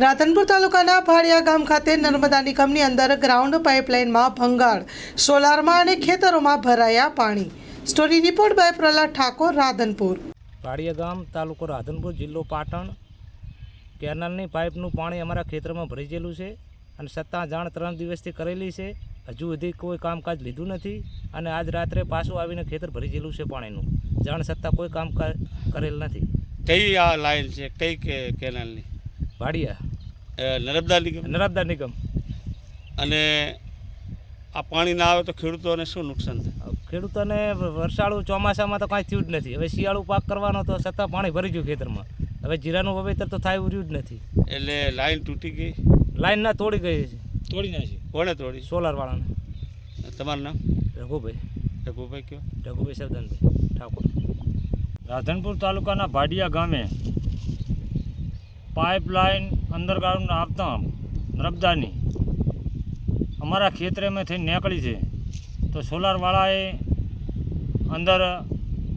રાધનપુર તાલુકાના ભાડિયા ગામ ખાતે નર્મદા નિગમની અંદર ગ્રાઉન્ડ પાઇપલાઇનમાં ભંગાણ સોલારમાં અને ખેતરોમાં ભરાયા પાણી. Story report by Prahlad Thakor Radhanpur. Bhadiya ગામ તાલુકો રાધનપુર જિલ્લો પાટણ. કેનાલની પાઇપનું પાણી અમારા ખેતરમાં ભરી ગયેલું છે અને સત્તા જાણ ત્રણ દિવસથી કરેલી છે. હજુ સુધી કોઈ કામકાજ લીધું નથી અને આજ રાત્રે પાછું આવીને ખેતર ભરી ગયેલું છે પાણીનું. જાણ સત્તા કોઈ કામકાજ કરેલ નથી. કઈ આ લાઈન છે? કઈ કે કેનાલની? ભાડિયા નર્મદા નિગમ. નર્મદા નિગમ. અને આ પાણી ના આવે તો ખેડૂતોને શું નુકસાન થાય? ખેડૂતોને વરસાળું ચોમાસામાં તો કાંઈ થયું જ નથી. હવે શિયાળું પાક કરવાનો તો છતાં પાણી ભરી ગયું ખેતરમાં. હવે જીરાનું વાવેતર તો થાય રહ્યું જ નથી. એટલે લાઈન તૂટી ગઈ? લાઈન ના તોડી ગઈ છે તોડી નાખી. કોણે તોડી? સોલારવાળાને. તમારું નામ? રઘુભાઈ. રઘુભાઈ કયો? રઘુભાઈ સરદાનભાઈ ઠાકોર. રાધનપુર તાલુકાના ભાડિયા ગામે પાઇપલાઇન અંડરગ્રાઉન્ડ આવતા નર્મદાની. અમારા ખેતરેમાંથી નીકળી છે. તો સોલારવાળાએ અંદર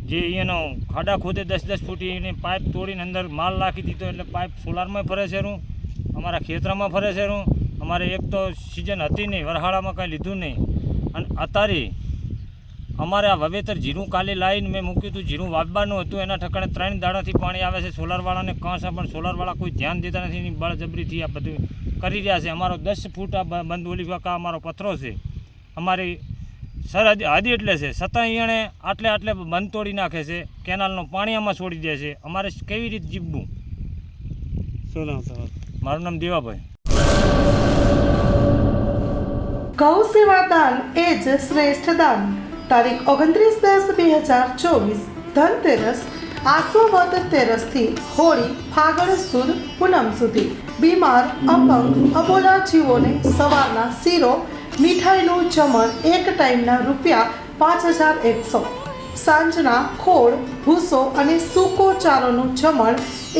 જે એનો ખાડા ખોદે દસ દસ ફૂટી એને પાઇપ તોડીને અંદર માલ નાખી દીધો એટલે પાઇપ સોલારમાં ફરે છે હું અમારા ખેતરમાં ફરે છે હું અમારે એક તો સિઝન હતી નહીં, વરહાળામાં કાંઈ લીધું નહીં. અને અત્યારે અમારે આ વાવેતર જીરું કાલે લાવીને મેં મૂક્યું હતું જીરું વાવવાનું હતું એના ઠકાણે ત્રણ દાડાથી પાણી આવે છે. સોલારવાળાને કાંસ પણ સોલારવાળા કોઈ ધ્યાન દેતા નથી એની બળજબરીથી આ બધું કરી રહ્યા છે. અમારો દસ ફૂટ આ બંધ ઓલી કાકા અમારો પથરો છે. અમારી સરહદ હદી એટલે છે. છતાં એણે આટલે આટલે બંધ તોડી નાખે છે. કેનાલનું પાણી આમાં છોડી દે છે. અમારે કેવી રીતે જીવવું? શું નામ તમારું મારું નામ દેવાભાઈ. ગૌ સેવા દાન એ જ શ્રેષ્ઠ દાન. તારીખ ઓગણત્રીસ દસ બે હજાર ચોવીસ, ધનતેરસ, આસો વદ તેરસથી હોળી ફાગણ સુદ પૂનમ સુધી. બીમાર, અપંગ, અબોલા જીવોને સવારના શીરો, મીઠાઈનું જમણ એક ટાઈમના રૂપિયા પાંચ હજાર એકસો. સાંજના ખોળ, ભૂસો અને સૂકો ચારોનું જમણ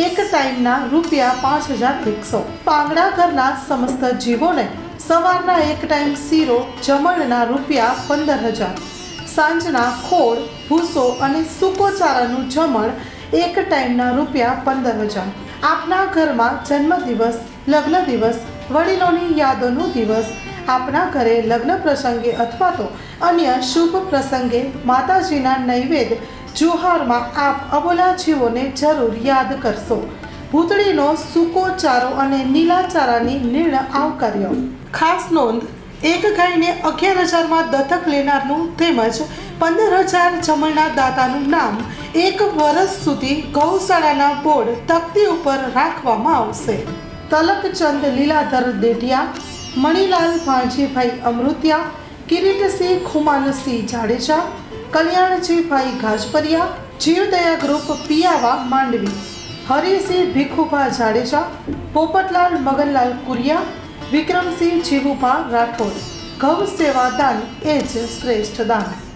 એક ટાઈમના રૂપિયા પાંચ હજાર એકસો. પાંગડા ઘરના સમસ્ત જીવોને સવારના એક ટાઈમ શીરો, જમણના રૂપિયા પંદર હજાર. સાંજના ખોળ, ભૂસો અને સૂકો ચારાનું જમણ એક ટાઈમના રૂપિયા પંદર હજાર. આપના ઘરમાં જન્મદિવસ, લગ્ન દિવસ, વડીલોની યાદોનો દિવસ, આપના ઘરે લગ્ન પ્રસંગે અથવા તો અન્ય શુભ પ્રસંગે માતાજીના નૈવેદ્ય, જુહારમાં આપ અબોલા જીવોને જરૂર યાદ કરશો. ભૂતળીનો સૂકો ચારો અને નીલા ચારાની નિર્ણય આવકાર્યો. ખાસ નોંધ એક ગાયને અગિયાર હજારમાં દત્તક લેનારનું તેમજ પંદર હજાર જમણના દાતાનું નામ એક વર્ષ સુધી ગૌશાળાના બોર્ડ તકતી ઉપર રાખવામાં આવશે. તલકચંદ લીલાધર દેઢિયા મણિલાલ ભાણજીભાઈ અમૃતિયા, કિરીટસિંહ ખુમાનસિંહ જાડેજા, કલ્યાણજીભાઈ ગાજપરિયા, જીવદયા ગ્રુપ પિયાવા માંડવી, હરિસિંહ ભીખુભા જાડેજા, પોપટલાલ મગનલાલ કુરિયા વિક્રમસિંહ જીવુભા રાઠોડ ગૌ સેવા દાન એ જ શ્રેષ્ઠ દાન.